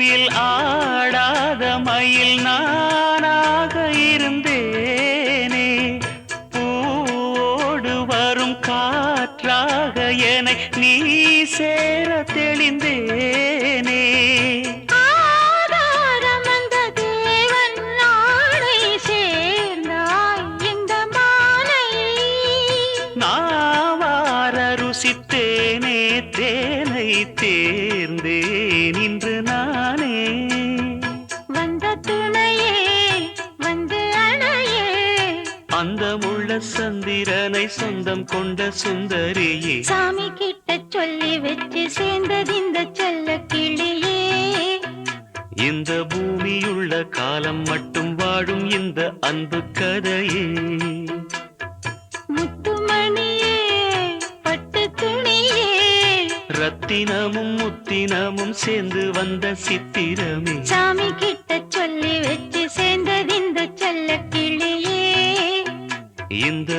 குயில் ஆடாத மயில் நானாக இருந்தேனே. பூவோடு வரும் காற்றாக என்னை நீ சேர தெளிந்தேனே. நாவார ருசித்தேனே தேனை தேர்ந்தேன் சொந்தம் கொண்ட சுந்தரியே. சாமி கிட்ட சொல்லி வச்சு சேர்ந்தது இந்த செல்ல கிளியே. இந்த பூமியுள்ள காலம் மட்டும் வாழும் இந்த அன்பு கதையே. முத்துமணியே பட்டு துணியே. ரத்தினமும் முத்தினமும் சேர்ந்து வந்த சித்திரமே. சாமி கிட்ட சொல்லி வச்சு சேர்ந்தது இந்த செல்ல கிளியே. இந்த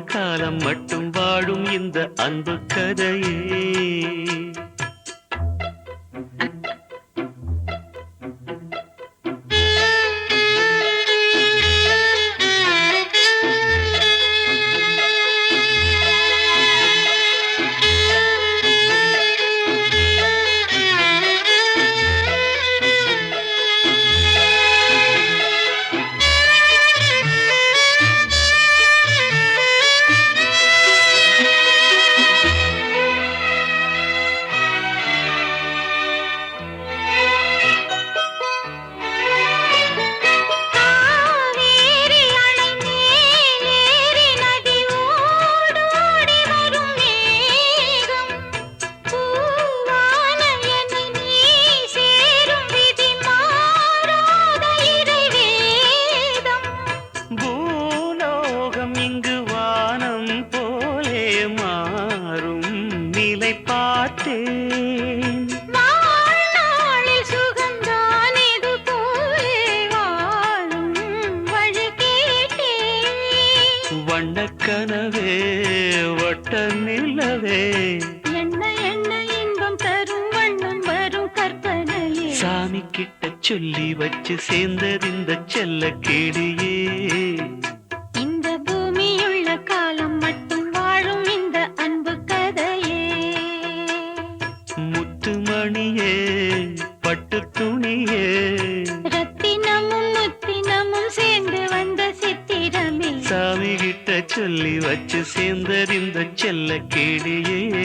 காலம் மட்டும் வாழும் இந்த அன்பு கதையே. வண்ணக்கனவே வட்ட நிலவே. என்ன என்ன இன்பம் தரும் வண்ணம் வரும் கற்பனையே. சாமி கிட்ட சொல்லி வச்சு சேர்ந்தது இந்த செல்ல கிளியே சொல்லி வச்சு சேர்ந்தறிந்த செல்ல கிளியே